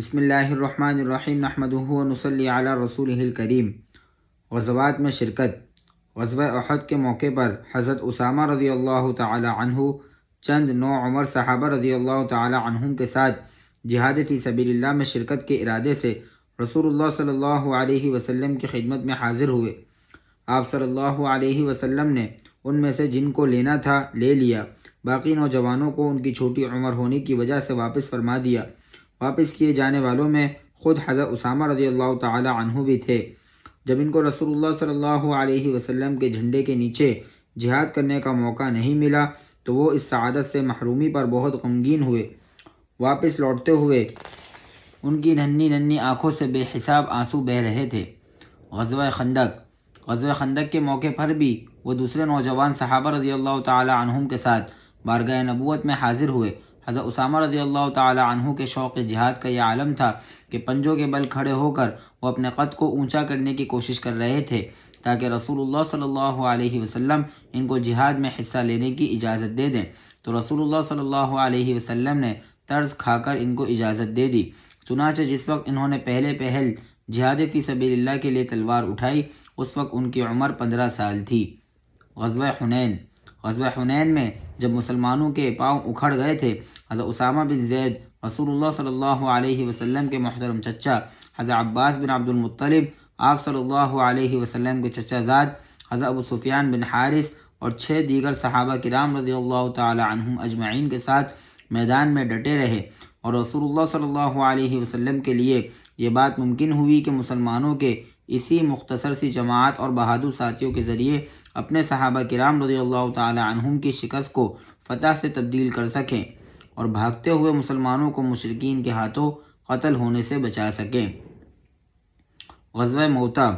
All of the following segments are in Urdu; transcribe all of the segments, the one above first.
بسم اللہ الرحمن الرحیم نحمد نصلی علی رسول الکریم۔ غزوات میں شرکت۔ غزوہ احد کے موقع پر حضرت اسامہ رضی اللہ تعالی عنہ، چند نو عمر صحابہ رضی اللہ تعالی عنہم کے ساتھ جہاد فی سبیل اللہ میں شرکت کے ارادے سے رسول اللہ صلی اللہ علیہ وسلم کی خدمت میں حاضر ہوئے۔ آپ صلی اللہ علیہ وسلم نے ان میں سے جن کو لینا تھا، لے لیا۔ باقی نوجوانوں کو ان کی چھوٹی عمر ہونے کی وجہ سے واپس فرما دیا۔ واپس کیے جانے والوں میں خود حضرت اسامہ رضی اللہ تعالی عنہ بھی تھے۔ جب ان کو رسول اللہ صلی اللہ علیہ وسلم کے جھنڈے کے نیچے جہاد کرنے کا موقع نہیں ملا، تو وہ اس سعادت سے محرومی پر بہت غمگین ہوئے۔ واپس لوٹتے ہوئے ان کی ننھی ننھی آنکھوں سے بے حساب آنسو بہہ رہے تھے۔ غزوہ خندق۔ غزوہ خندق کے موقع پر بھی وہ دوسرے نوجوان صحابہ رضی اللہ تعالی عنہم کے ساتھ بارگاہ نبوت میں حاضر ہوئے۔ حضرت اسامہ رضی اللہ تعالی عنہ کے شوق جہاد کا یہ عالم تھا کہ پنجوں کے بل کھڑے ہو کر وہ اپنے قد کو اونچا کرنے کی کوشش کر رہے تھے تاکہ رسول اللہ صلی اللہ علیہ وسلم ان کو جہاد میں حصہ لینے کی اجازت دے دیں۔ تو رسول اللہ صلی اللہ علیہ وسلم نے طرز کھا کر ان کو اجازت دے دی۔ چنانچہ جس وقت انہوں نے پہلے پہل جہاد فی سبیل اللہ کے لیے تلوار اٹھائی، اس وقت ان کی عمر پندرہ سال تھی۔ غزوہ حنین۔ غزوہ حنین میں جب مسلمانوں کے پاؤں اکھڑ گئے تھے، حضرت اسامہ بن زید رسول اللہ صلی اللہ علیہ وسلم کے محترم چچا، حضرت عباس بن عبد المطلب، آپ صلی اللہ علیہ وسلم کے چچا زاد، حضرت ابو سفیان بن حارث اور چھ دیگر صحابہ کرام رضی اللہ تعالی عنہم اجمعین کے ساتھ میدان میں ڈٹے رہے اور رسول اللہ صلی اللہ علیہ وسلم کے لیے یہ بات ممکن ہوئی کہ مسلمانوں کے اسی مختصر سی جماعت اور بہادر ساتھیوں کے ذریعے اپنے صحابہ کرام رضی اللہ تعالی عنہم کی شکست کو فتح سے تبدیل کر سکیں اور بھاگتے ہوئے مسلمانوں کو مشرقین کے ہاتھوں قتل ہونے سے بچا سکیں۔ غزوہ موتا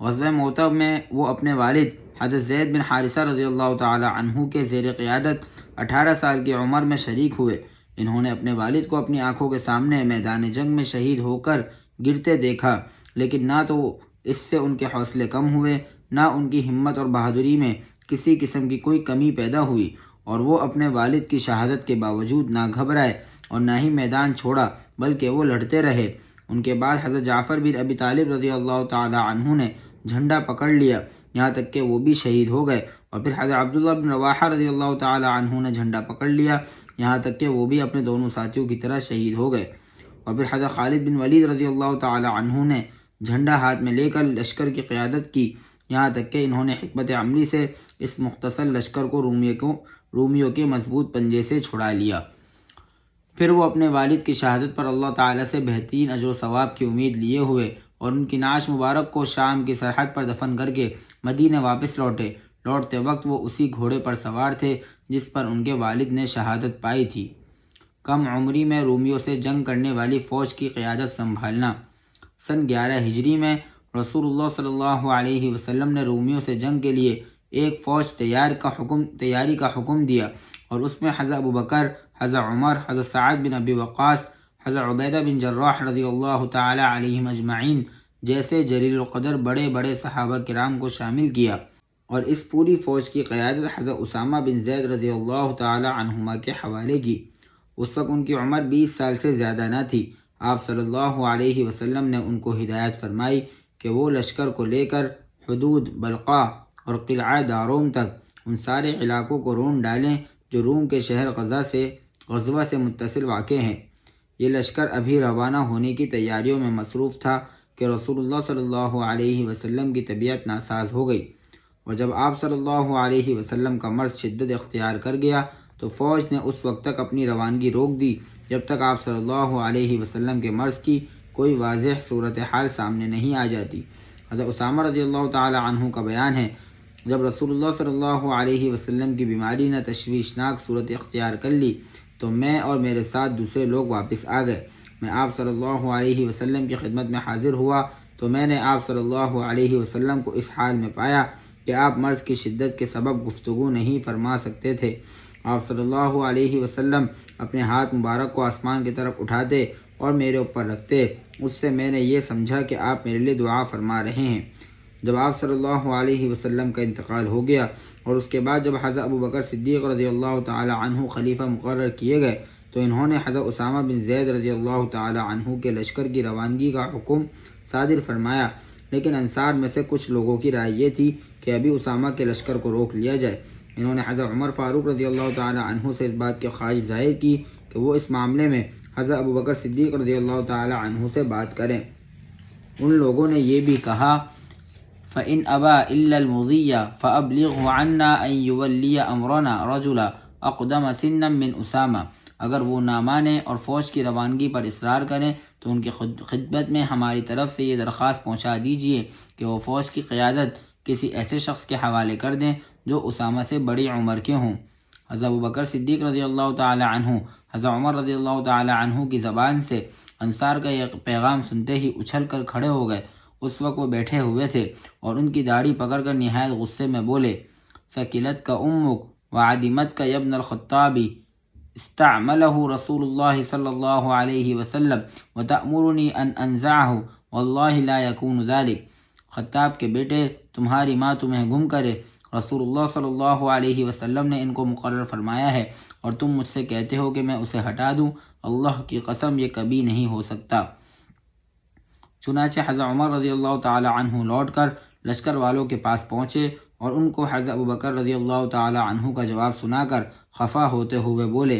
غزوہ موتا میں وہ اپنے والد حضرت زید بن حارثہ رضی اللہ تعالی عنہ کے زیر قیادت اٹھارہ سال کی عمر میں شریک ہوئے۔ انہوں نے اپنے والد کو اپنی آنکھوں کے سامنے میدان جنگ میں شہید ہو کر گرتے دیکھا، لیکن نہ تو اس سے ان کے حوصلے کم ہوئے، نہ ان کی ہمت اور بہادری میں کسی قسم کی کوئی کمی پیدا ہوئی اور وہ اپنے والد کی شہادت کے باوجود نہ گھبرائے اور نہ ہی میدان چھوڑا، بلکہ وہ لڑتے رہے۔ ان کے بعد حضرت جعفر بن ابی طالب رضی اللہ تعالی عنہ نے جھنڈا پکڑ لیا، یہاں تک کہ وہ بھی شہید ہو گئے۔ اور پھر حضرت عبداللہ بن رواحہ رضی اللہ تعالی عنہ نے جھنڈا پکڑ لیا، یہاں تک کہ وہ بھی اپنے دونوں ساتھیوں کی طرح شہید ہو گئے۔ اور پھر حضرت خالد بن ولید رضی اللہ تعالی عنہ نے جھنڈا ہاتھ میں لے کر لشکر کی قیادت کی۔ یہاں تک کہ انہوں نے حکمت عملی سے اس مختصر لشکر کو رومیوں کو رومیوں کے مضبوط پنجے سے چھڑا لیا۔ پھر وہ اپنے والد کی شہادت پر اللہ تعالیٰ سے بہترین اجر و ثواب کی امید لیے ہوئے اور ان کی ناش مبارک کو شام کی سرحد پر دفن کر کے مدینہ واپس لوٹے۔ لوٹتے وقت وہ اسی گھوڑے پر سوار تھے جس پر ان کے والد نے شہادت پائی تھی۔ کم عمری میں رومیوں سے جنگ کرنے والی فوج کی قیادت سنبھالنا۔ سن گیارہ ہجری میں رسول اللہ صلی اللہ علیہ وسلم نے رومیوں سے جنگ کے لیے ایک فوج تیار کا حکم، تیاری کا حکم دیا اور اس میں حضرت ابو بکر، حضرت عمر، حضرت سعد بن ابی وقاص، حضرت عبیدہ بن جراح رضی اللہ تعالی علیہ مجمعین جیسے جلیل القدر بڑے بڑے صحابہ کرام کو شامل کیا اور اس پوری فوج کی قیادت حضرت اسامہ بن زید رضی اللہ تعالی عنہما کے حوالے کی۔ اس وقت ان کی عمر بیس سال سے زیادہ نہ تھی۔ آپ صلی اللہ علیہ وسلم نے ان کو ہدایت فرمائی کہ وہ لشکر کو لے کر حدود بلقا اور قلعہ داروم تک ان سارے علاقوں کو رون ڈالیں جو روم کے شہر غزہ سے غزوہ سے متصل واقع ہیں۔ یہ لشکر ابھی روانہ ہونے کی تیاریوں میں مصروف تھا کہ رسول اللہ صلی اللہ علیہ وسلم کی طبیعت ناساز ہو گئی۔ اور جب آپ صلی اللہ علیہ وسلم کا مرض شدت اختیار کر گیا تو فوج نے اس وقت تک اپنی روانگی روک دی جب تک آپ صلی اللہ علیہ وسلم کے مرض کی کوئی واضح صورت حال سامنے نہیں آ جاتی۔ حضرت اسامہ رضی اللہ تعالی عنہ کا بیان ہے، جب رسول اللہ صلی اللہ علیہ وسلم کی بیماری نے تشویشناک صورت اختیار کر لی، تو میں اور میرے ساتھ دوسرے لوگ واپس آ گئے۔ میں آپ صلی اللہ علیہ وسلم کی خدمت میں حاضر ہوا، تو میں نے آپ صلی اللہ علیہ وسلم کو اس حال میں پایا کہ آپ مرض کی شدت کے سبب گفتگو نہیں فرما سکتے تھے۔ آپ صلی اللہ علیہ وسلم اپنے ہاتھ مبارک کو آسمان کی طرف اٹھاتے اور میرے اوپر رکھتے۔ اس سے میں نے یہ سمجھا کہ آپ میرے لیے دعا فرما رہے ہیں۔ جب آپ صلی اللہ علیہ وسلم کا انتقال ہو گیا اور اس کے بعد جب حضرت ابو بکر صدیق رضی اللہ تعالی عنہ خلیفہ مقرر کیے گئے، تو انہوں نے حضرت اسامہ بن زید رضی اللہ تعالی عنہ کے لشکر کی روانگی کا حکم صادر فرمایا۔ لیکن انصار میں سے کچھ لوگوں کی رائے یہ تھی کہ ابھی اسامہ کے لشکر کو روک لیا جائے۔ انہوں نے حضرت عمر فاروق رضی اللہ تعالی عنہ سے اس بات کی خواہش ظاہر کی کہ وہ اس معاملے میں حضرت ابو بکر صدیق رضی اللہ تعالی عنہ سے بات کریں۔ ان لوگوں نے یہ بھی کہا، فَإِنْ أَبَا إِلَّا الْمُضِيَّ فَأَبْلِغْهُ عَنَّا أَن يُوَلِّيَ أَمْرَنَا رَجُلًا أَقْدَمَ سِنًّا مِّنْ أُسَامَةَ اگر وہ نہ مانیں اور فوج کی روانگی پر اصرار کریں، تو ان کی خدمت میں ہماری طرف سے یہ درخواست پہنچا دیجیے کہ وہ فوج کی قیادت کسی ایسے شخص کے حوالے کر دیں جو اسامہ سے بڑی عمر کے ہوں۔ حضرت بکر صدیق رضی اللہ تعالی عنہ، حضرت عمر رضی اللہ تعالی عنہ کی زبان سے انصار کا یہ پیغام سنتے ہی اچھل کر کھڑے ہو گئے۔ اس وقت وہ بیٹھے ہوئے تھے اور ان کی داڑھی پکڑ کر نہایت غصے میں بولے، ثقلت کا امک و عدیمت کا یبن الخطابی استعمله رسول اللہ صلی اللہ علیہ وسلم وتأمرنی ان انزعه واللہ لا يكون ذلك خطاب کے بیٹے، تمہاری ماں تمہیں گم کرے۔ رسول اللہ صلی اللہ علیہ وسلم نے ان کو مقرر فرمایا ہے اور تم مجھ سے کہتے ہو کہ میں اسے ہٹا دوں۔ اللہ کی قسم، یہ کبھی نہیں ہو سکتا۔ چنانچہ حضرت عمر رضی اللہ تعالی عنہ لوٹ کر لشکر والوں کے پاس پہنچے اور ان کو حضرت ابو بکر رضی اللہ تعالی عنہ کا جواب سنا کر خفا ہوتے ہوئے بولے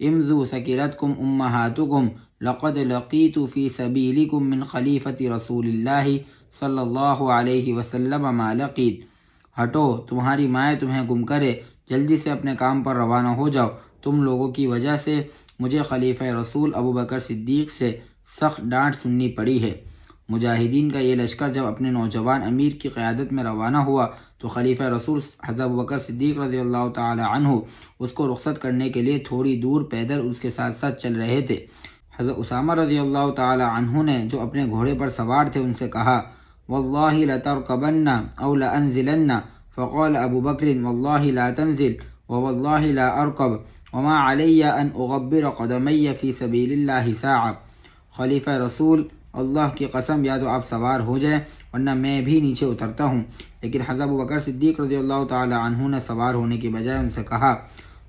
امزو سکیرت کم امہاتکم لقد لقیت فی سبیلکم من خلیفت رسول اللہ صلی اللہ علیہ وسلم ما لقیت۔ ہٹو، تمہاری مائیں تمہیں گم کرے، جلدی سے اپنے کام پر روانہ ہو جاؤ۔ تم لوگوں کی وجہ سے مجھے خلیفہ رسول ابو بکر صدیق سے سخت ڈانٹ سننی پڑی ہے۔ مجاہدین کا یہ لشکر جب اپنے نوجوان امیر کی قیادت میں روانہ ہوا، تو خلیفہ رسول حضرت بکر صدیق رضی اللہ تعالی عنہ اس کو رخصت کرنے کے لیے تھوڑی دور پیدل اس کے ساتھ ساتھ چل رہے تھے۔ حضرت اسامہ رضی اللہ تعالی عنہ نے جو اپنے گھوڑے پر سوار تھے، ان سے کہا واللہ لترکبن او لانزلن فقال ابو بکر واللہ لا تنزل واللہ لا ارکب وما علی ان اغبر قدمی فی سبیل اللہ ساعہ خلیفہ رسول، اللہ کی قسم، یا تو آپ سوار ہو جائیں ورنہ میں بھی نیچے اترتا ہوں. لیکن حضرت بکر صدیق رضی اللہ تعالی عنہ نے سوار ہونے کی بجائے ان سے کہا،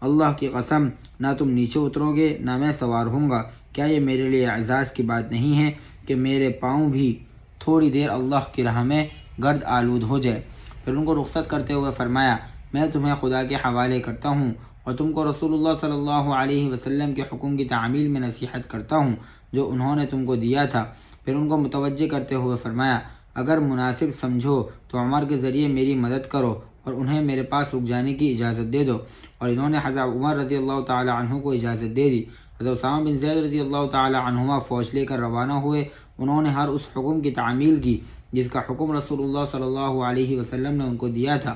اللہ کی قسم، نہ تم نیچے اترو گے، نہ میں سوار ہوں گا۔ کیا یہ میرے لیے اعزاز کی بات نہیں ہے کہ میرے پاؤں بھی تھوڑی دیر اللہ کی راہ میں گرد آلود ہو جائے۔ پھر ان کو رخصت کرتے ہوئے فرمایا، میں تمہیں خدا کے حوالے کرتا ہوں اور تم کو رسول اللہ صلی اللہ علیہ وسلم کے حکم کی تعمیل میں نصیحت کرتا ہوں جو انہوں نے تم کو دیا تھا۔ پھر ان کو متوجہ کرتے ہوئے فرمایا، اگر مناسب سمجھو تو عمر کے ذریعے میری مدد کرو اور انہیں میرے پاس رک جانے کی اجازت دے دو۔ اور انہوں نے حضرت عمر رضی اللہ تعالی عنہ کو اجازت دے دی۔ حضرت اسامہ بن زید رضی اللہ تعالی عنہما فوج لے کر روانہ ہوئے انہوں نے ہر اس حکم کی تعمیل کی جس کا حکم رسول اللہ صلی اللہ علیہ وسلم نے ان کو دیا تھا۔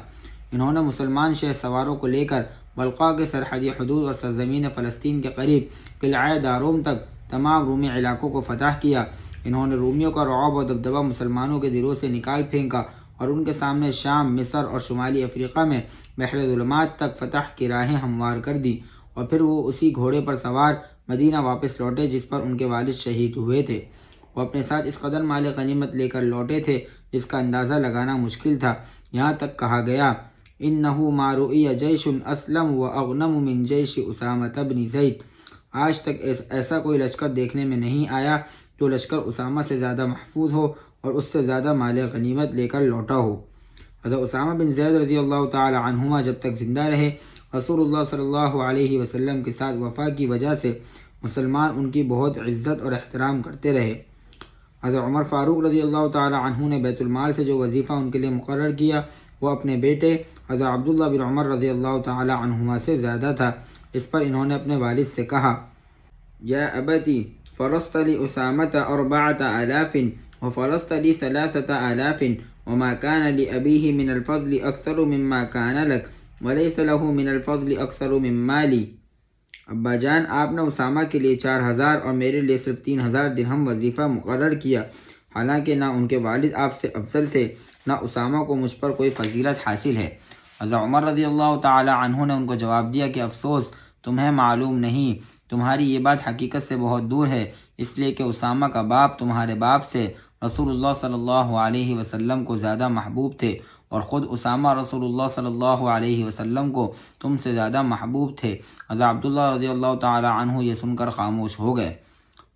انہوں نے مسلمان شہ سواروں کو لے کر بلقا کے سرحدی حدود اور سرزمین فلسطین کے قریب قلعہ داروم تک تمام رومی علاقوں کو فتح کیا۔ انہوں نے رومیوں کا رعب و دبدبہ مسلمانوں کے دلوں سے نکال پھینکا اور ان کے سامنے شام، مصر اور شمالی افریقہ میں بحر ظلمات تک فتح کی راہیں ہموار کر دی اور پھر وہ اسی گھوڑے پر سوار مدینہ واپس لوٹے جس پر ان کے والد شہید ہوئے تھے۔ وہ اپنے ساتھ اس قدر مال غنیمت لے کر لوٹے تھے جس کا اندازہ لگانا مشکل تھا۔ یہاں تک کہا گیا ان نحو ماروی جیش اسلم و اغنم من جیش اسامت بن زید۔ آج تک ایسا کوئی لشکر دیکھنے میں نہیں آیا جو لشکر اسامہ سے زیادہ محفوظ ہو اور اس سے زیادہ مال غنیمت لے کر لوٹا ہو۔ حضرت اسامہ بن زید رضی اللہ تعالی عنہما جب تک زندہ رہے، رسول اللہ صلی اللہ علیہ وسلم کے ساتھ وفا کی وجہ سے مسلمان ان کی بہت عزت اور احترام کرتے رہے۔ حضرت عمر فاروق رضی اللہ تعالی عنہ نے بیت المال سے جو وظیفہ ان کے لیے مقرر کیا، وہ اپنے بیٹے حضرت عبداللہ بن عمر رضی اللہ تعالی عنہما سے زیادہ تھا۔ اس پر انہوں نے اپنے والد سے کہا، یا ابتی فرست لی اسامت اربعت آلاف وفرست لی ثلاثت آلاف وما كان لأبيه من الفضل أكثر مما كان لك وليس له من الفضل أكثر من مالي ابا جان، آپ نے اسامہ کے لیے چار ہزار اور میرے لیے صرف تین ہزار درہم وظیفہ مقرر کیا۔ حالانکہ نہ ان کے والد آپ سے افضل تھے، نہ اسامہ کو مجھ پر کوئی فضیلت حاصل ہے۔ حضرت عمر رضی اللہ تعالی عنہ نے ان کو جواب دیا کہ، افسوس، تمہیں معلوم نہیں، تمہاری یہ بات حقیقت سے بہت دور ہے، اس لیے کہ اسامہ کا باپ تمہارے باپ سے رسول اللہ صلی اللہ علیہ وسلم کو زیادہ محبوب تھے۔ اور خود اسامہ رسول اللہ صلی اللہ علیہ وسلم کو تم سے زیادہ محبوب تھے۔ حضرت عبداللہ رضی اللہ تعالی عنہ یہ سن کر خاموش ہو گئے۔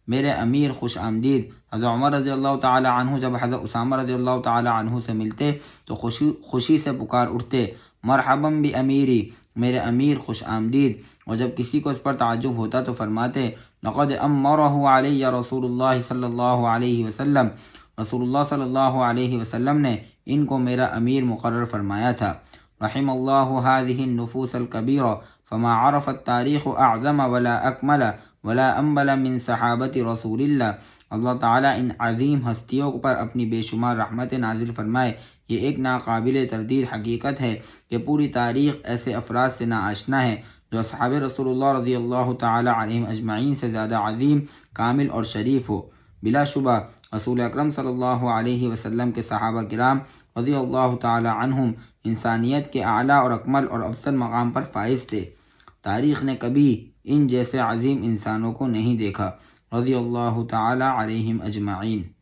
میرے امیر خوش آمدید، حضرت عمر رضی اللہ تعالی عنہ جب حضرت اسامہ رضی اللہ تعالی عنہ سے ملتے تو خوشی خوشی سے پکار اٹھتے۔ مرحبم بھی امیری، میرے امیر خوش آمدید۔ اور جب کسی کو اس پر تعجب ہوتا تو فرماتے، لقد امرہ علی رسول اللہ صلی اللہ علیہ وسلم۔ رسول اللہ صلی اللہ علیہ وسلم نے ان کو میرا امیر مقرر فرمایا تھا۔ رحم اللہ هذه النفوس الكبیرہ فما عرف التاریخ اعظم ولا اکمل ولا امبل من صحابت رسول اللہ۔ اللہ تعالیٰ ان عظیم ہستیوں پر اپنی بے شمار رحمت نازل فرمائے۔ یہ ایک ناقابل تردید حقیقت ہے کہ پوری تاریخ ایسے افراد سے ناآشنا ہے جو صحاب رسول اللہ رضی اللہ تعالیٰ علیہ اجمعین سے زیادہ عظیم، کامل اور شریف ہو۔ بلا شبہ رسول اکرم صلی اللہ علیہ وسلم کے صحابہ کرام رضی اللہ تعالیٰ عنہم انسانیت کے اعلیٰ اور اکمل اور افضل مقام پر فائز تھے۔ تاریخ نے کبھی ان جیسے عظیم انسانوں کو نہیں دیکھا۔ رضی اللہ تعالی علیہم اجمعین۔